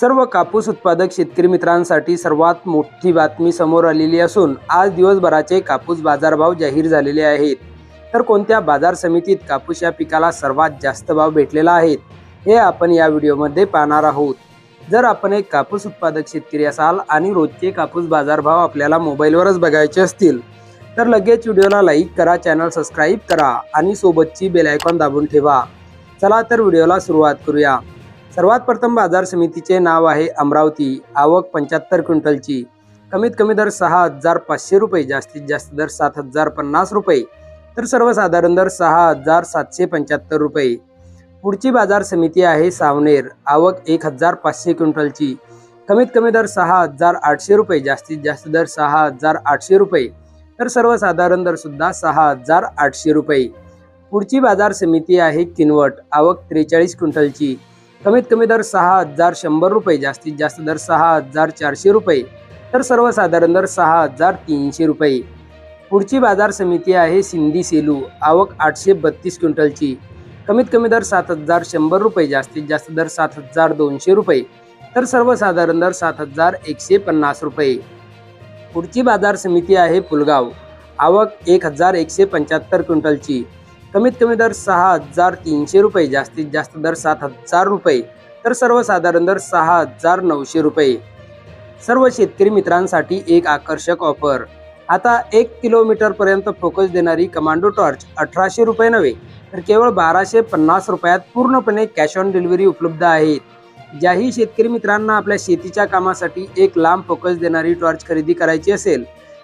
सर्व कापूस उत्पादक शेतकरी मित्रांसाठी सर्वात मोठी बातमी समोर आलेली असून आज दिवसभराचे कापूस बाजारभाव जाहीर झालेले आहेत. तर कोणत्या बाजार समितीत कापूस या पिकाला सर्वात जास्त भाव भेटलेला आहे हे आपण या व्हिडिओमध्ये पाहणार आहोत. जर आपण एक कापूस उत्पादक शेतकरी असाल आणि रोजचे कापूस बाजारभाव आपल्याला मोबाईलवरच बघायचे असतील तर लगेच व्हिडिओला लाईक करा चॅनल सबस्क्राईब करा आणि सोबतची बेल आयकॉन दाबून ठेवा. चला तर व्हिडिओला सुरुवात करूया. सर्वात प्रथम बाजार समितीचे नाव आहे अमरावती. आवक पंच्याहत्तर क्विंटलची. कमीत कमी दर सहा हजार पाचशे रुपये जास्तीत जास्त दर सात हजार पन्नास रुपये. तर सर्वसाधारण दर सहा हजार सातशे पंच्याहत्तर रुपये. पुढची बाजार समिती आहे सावनेर. आवक एक हजार पाचशे क्विंटलची. कमीत कमी दर सहा हजार आठशे रुपये जास्तीत जास्त दर सहा हजार आठशे रुपये. तर सर्वसाधारण दर सुद्धा सहा हजार आठशे रुपये. पुढची बाजार समिती आहे किनवट. आवक त्रेचाळीस क्विंटलची. कमीत कमी दर सहा हजार शंभर रुपये जास्तीत जास्त दर सहा हजार चारशे रुपये तर सर्वसाधारण दर सहा हजार तीनशे रुपये. पुढची बाजार समिती आहे सिंधी सेलू आवक आठशे बत्तीस क्विंटलची. कमीत कमी दर सात हजार शंभर रुपये जास्तीत जास्त दर सात हजार दोनशे रुपये तर सर्वसाधारण दर सात हजार एकशे पन्नास रुपये. पुढची बाजार समिती आहे पुलगाव आवक एक हजार एकशे पंच्याहत्तर क्विंटलची. कमीत कमी दर सहा हजार तीनशे रुपये जास्तीत जास्त दर सात हजार रुपये तर सर्वसाधारण दर सहा हजार नऊशे रुपये. सर्व शेतकरी मित्रांसाठी एक आकर्षक ऑफर. आता एक किलोमीटरपर्यंत फोकस देणारी कमांडो टॉर्च अठराशे रुपये नव्हे तर केवळ बाराशे पन्नास रुपयात पूर्णपणे कॅश ऑन डिलिव्हरी उपलब्ध आहेत. ज्याही शेतकरी मित्रांना आपल्या शेतीच्या कामासाठी एक लांब फोकस देणारी टॉर्च खरेदी करायची असेल